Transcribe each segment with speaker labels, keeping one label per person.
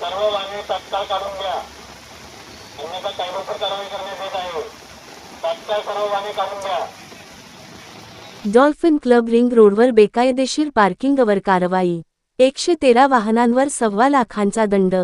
Speaker 1: सर्व मागणी तत्काळ काढून घ्या. अन्यथा कायदेशीर कारवाई करण्यात येत आहे. तत्काळ सर्व मागणी काढून घ्या.
Speaker 2: डॉल्फिन क्लब रिंग रोडवर बेकायदेशीर पार्किंगवर कारवाई. एकशे तेरा वाहनांवर सव्वा लाखांचा दंड.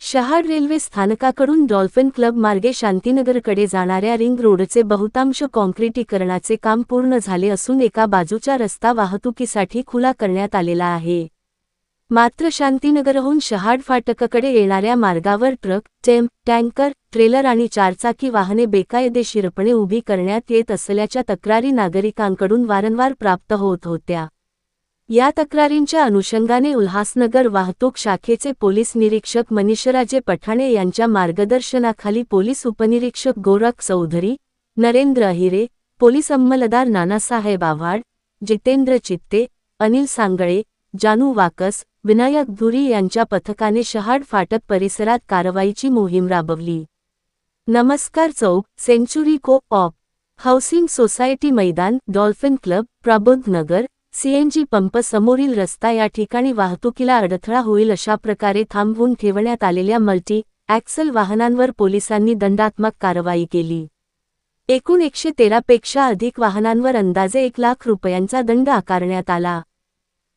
Speaker 2: शहाड रेल्वे स्थानकाकडून डॉल्फिन क्लब मार्गे शांतीनगरकडे जाणाऱ्या रिंग रोडचे बहुतांश कॉन्क्रिटीकरणाचे काम पूर्ण झाले असून एका बाजूचा रस्ता वाहतुकीसाठी खुला करण्यात आलेला आहे. मात्र शांतीनगरहून शहाड फाटककडे येणाऱ्या मार्गावर ट्रक टेम्प टँकर ट्रेलर आणि चारचाकी वाहने बेकायदेशीरपणे उभी करण्यात येत असल्याच्या तक्रारी नागरिकांकडून वारंवार प्राप्त होत होत्या. या तक्रारींच्या अनुषंगाने उल्हासनगर वाहतूक शाखेचे पोलीस निरीक्षक मनीषराजे पठाणे यांच्या मार्गदर्शनाखाली पोलीस उपनिरीक्षक गोरख चौधरी नरेंद्र अहिरे पोलीस अंमलदार नानासाहेब आव्हाड जितेंद्र चित्ते अनिल सांगळे जानू वाकस विनायक धुरी यांच्या पथकाने शहाड फाटक परिसरात कारवाईची मोहीम राबवली. नमस्कार चौक century co op housing society मैदान dolphin club Prabodhanagar CNG pump समोरील रस्ता या ठिकाणी वाहतुकीला अडथळा होईल अशा प्रकारे थांबवून ठेवण्यात आलेल्या मल्टी ॲक्सल वाहनांवर पोलिसांनी दंडात्मक कारवाई केली. एकूण एकशे तेरापेक्षा अधिक वाहनांवर अंदाजे एक लाख रुपयांचा दंड आकारण्यात आला.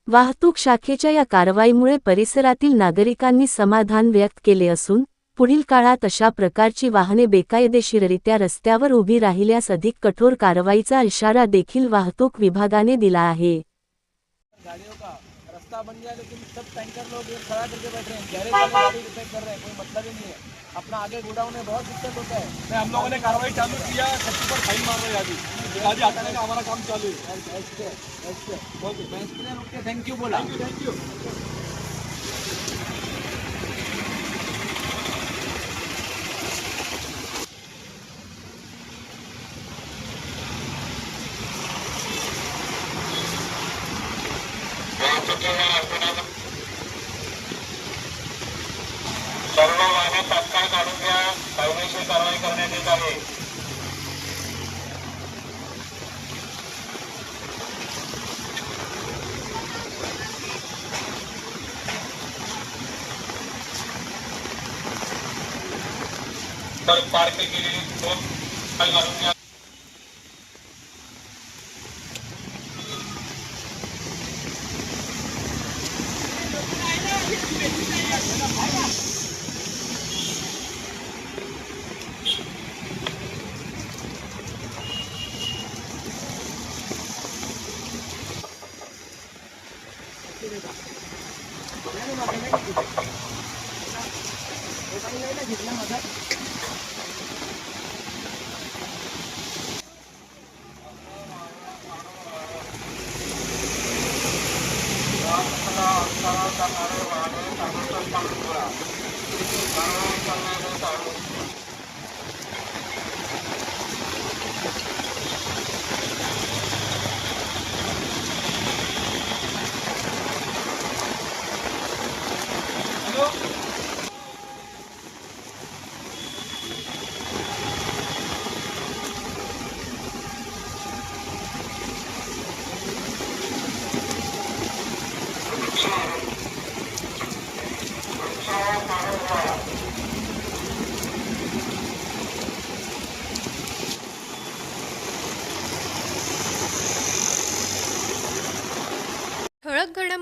Speaker 2: वाहतूक शाखेच्या या कारवाईमुळे परिसरातील नागरिकांनी समाधान व्यक्त केले असून पुढील काळात अशा प्रकारची वाहने बेकायदेशीररित्या रस्त्यावर उभी राहिल्यास अधिक कठोर कारवाईचा इशारा देखील वाहतूक विभागाने दिला आहे.
Speaker 3: रास्ता बन गया लेकिन सब टैंकर लोग खड़ा करके बैठ रहे हैं गैरेज वाले रिपेयर कर रहे हैं कोई मतलब ही नहीं है. अपना आगे गोडाउन में बहुत दिक्कत होता है.
Speaker 4: हम लोगों ने कार्रवाई चालू किया सबके पर फाइन मार रहे हैं अभी. गाड़ी हटाने का? हमारा काम चालू है
Speaker 3: थैंक यू बोला.
Speaker 4: थैंक यू
Speaker 1: सर्व वाहने तत्काळ काढून घ्या. कायदेशीर कारवाई करण्यात येत आहे. तर पार्क केलेली दोन काढून घ्या
Speaker 5: ठळक